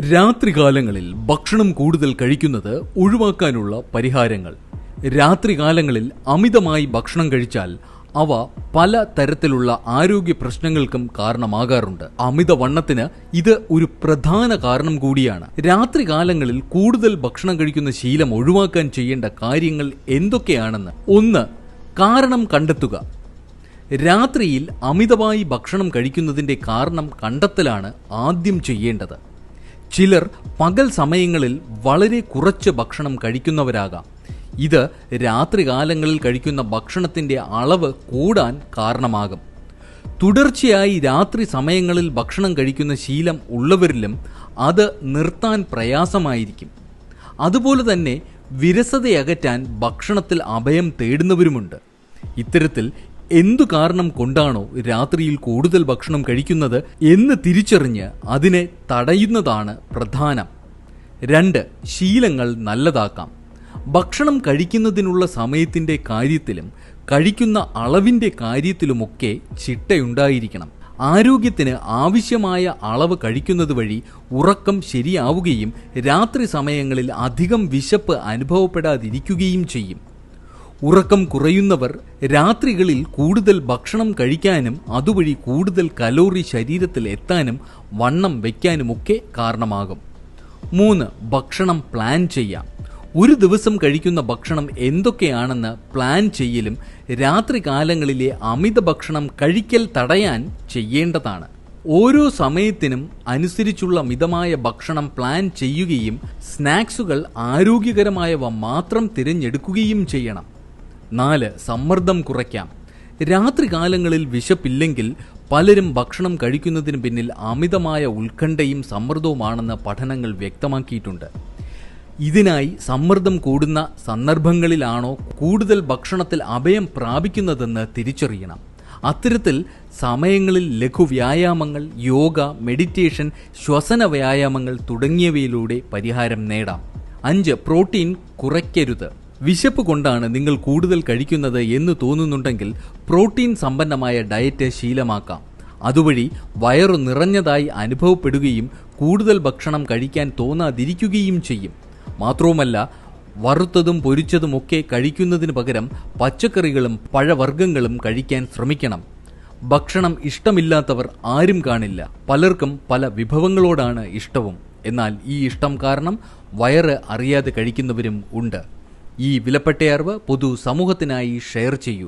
രാത്രികാലങ്ങളിൽ ഭക്ഷണം കൂടുതൽ കഴിക്കുന്നത് ഒഴിവാക്കാനുള്ള പരിഹാരങ്ങൾ. രാത്രികാലങ്ങളിൽ അമിതമായി ഭക്ഷണം കഴിച്ചാൽ അവ പല തരത്തിലുള്ള ആരോഗ്യ പ്രശ്നങ്ങൾക്കും കാരണമാകാറുണ്ട്. അമിതവണ്ണത്തിന് ഇത് ഒരു പ്രധാന കാരണം കൂടിയാണ്. രാത്രികാലങ്ങളിൽ കൂടുതൽ ഭക്ഷണം കഴിക്കുന്ന ശീലം ഒഴിവാക്കാൻ ചെയ്യേണ്ട കാര്യങ്ങൾ എന്തൊക്കെയാണെന്ന് ഒന്ന് കാരണം കണ്ടെത്തുക. രാത്രിയിൽ അമിതമായി ഭക്ഷണം കഴിക്കുന്നതിന്റെ കാരണം കണ്ടെത്തലാണ് ആദ്യം ചെയ്യേണ്ടത്. ചിലർ പകൽ സമയങ്ങളിൽ വളരെ കുറച്ച് ഭക്ഷണം കഴിക്കുന്നവരാകാം. ഇത് രാത്രികാലങ്ങളിൽ കഴിക്കുന്ന ഭക്ഷണത്തിന്റെ അളവ് കൂടാൻ കാരണമാകും. തുടർച്ചയായി രാത്രി സമയങ്ങളിൽ ഭക്ഷണം കഴിക്കുന്ന ശീലം ഉള്ളവരിലും അത് നിർത്താൻ പ്രയാസമായിരിക്കും. അതുപോലെ തന്നെ വിരസതയകറ്റാൻ ഭക്ഷണത്തിൽ അഭയം തേടുന്നവരുമുണ്ട്. ഇത്തരത്തിൽ എന്തു കാരണം കൊണ്ടാണോ രാത്രിയിൽ കൂടുതൽ ഭക്ഷണം കഴിക്കുന്നത് എന്ന് തിരിച്ചറിഞ്ഞ് അതിനെ തടയുന്നതാണ് പ്രധാനം. രണ്ട് ശീലങ്ങൾ നല്ലതാക്കാം. ഭക്ഷണം കഴിക്കുന്നതിനുള്ള സമയത്തിന്റെ കാര്യത്തിലും കഴിക്കുന്ന അളവിന്റെ കാര്യത്തിലുമൊക്കെ ചിട്ടയുണ്ടായിരിക്കണം. ആരോഗ്യത്തിന് ആവശ്യമായ അളവ് കഴിക്കുന്നത് വഴി ഉറക്കം ശരിയാവുകയും രാത്രി സമയങ്ങളിൽ അധികം വിശപ്പ് അനുഭവപ്പെടാതിരിക്കുകയും ചെയ്യും. ഉറക്കം കുറയുന്നവർ രാത്രികളിൽ കൂടുതൽ ഭക്ഷണം കഴിക്കാനും അതുവഴി കൂടുതൽ കലോറി ശരീരത്തിൽ എത്താനും വണ്ണം വയ്ക്കാനുമൊക്കെ കാരണമാകും. മൂന്ന് ഭക്ഷണം പ്ലാൻ ചെയ്യാം. ഒരു ദിവസം കഴിക്കുന്ന ഭക്ഷണം എന്തൊക്കെയാണെന്ന് പ്ലാൻ ചെയ്യലും രാത്രികാലങ്ങളിലെ അമിത ഭക്ഷണം കഴിക്കൽ തടയാൻ ചെയ്യേണ്ടതാണ്. ഓരോ സമയത്തിനും അനുസരിച്ചുള്ള മിതമായ ഭക്ഷണം പ്ലാൻ ചെയ്യുകയും സ്നാക്സുകൾ ആരോഗ്യകരമായവ മാത്രം തിരഞ്ഞെടുക്കുകയും ചെയ്യണം. നാല് സമ്മർദ്ദം കുറയ്ക്കാം. രാത്രികാലങ്ങളിൽ വിശപ്പില്ലെങ്കിൽ പലരും ഭക്ഷണം കഴിക്കുന്നതിന് പിന്നിൽ അമിതമായ ഉത്കണ്ഠയും സമ്മർദ്ദവുമാണെന്ന് പഠനങ്ങൾ വ്യക്തമാക്കിയിട്ടുണ്ട്. ഇതിനായി സമ്മർദ്ദം കൂടുന്ന സന്ദർഭങ്ങളിലാണോ കൂടുതൽ ഭക്ഷണത്തിൽ അഭയം പ്രാപിക്കുന്നതെന്ന് തിരിച്ചറിയണം. അത്തരത്തിൽ സമയങ്ങളിൽ ലഘു വ്യായാമങ്ങൾ യോഗ മെഡിറ്റേഷൻ ശ്വസന വ്യായാമങ്ങൾ തുടങ്ങിയവയിലൂടെ പരിഹാരം നേടാം. അഞ്ച് പ്രോട്ടീൻ കുറയ്ക്കരുത്. വിശപ്പ് കൊണ്ടാണ് നിങ്ങൾ കൂടുതൽ കഴിക്കുന്നത് എന്ന് തോന്നുന്നുണ്ടെങ്കിൽ പ്രോട്ടീൻ സമ്പന്നമായ ഡയറ്റ് ശീലമാക്കാം. അതുവഴി വയറു നിറഞ്ഞതായി അനുഭവപ്പെടുകയും കൂടുതൽ ഭക്ഷണം കഴിക്കാൻ തോന്നാതിരിക്കുകയും ചെയ്യും. മാത്രവുമല്ല വറുത്തതും പൊരിച്ചതുമൊക്കെ കഴിക്കുന്നതിന് പകരം പച്ചക്കറികളും പഴവർഗങ്ങളും കഴിക്കാൻ ശ്രമിക്കണം. ഭക്ഷണം ഇഷ്ടമില്ലാത്തവർ ആരും കാണില്ല. പലർക്കും പല വിഭവങ്ങളോടാണ് ഇഷ്ടവും. എന്നാൽ ഈ ഇഷ്ടം കാരണം വയറ് അറിയാതെ കഴിക്കുന്നവരും ഉണ്ട്. ഈ വിലപ്പെട്ട അറിവ് പൊതു സമൂഹത്തിനായി ഷെയർ ചെയ്യൂ.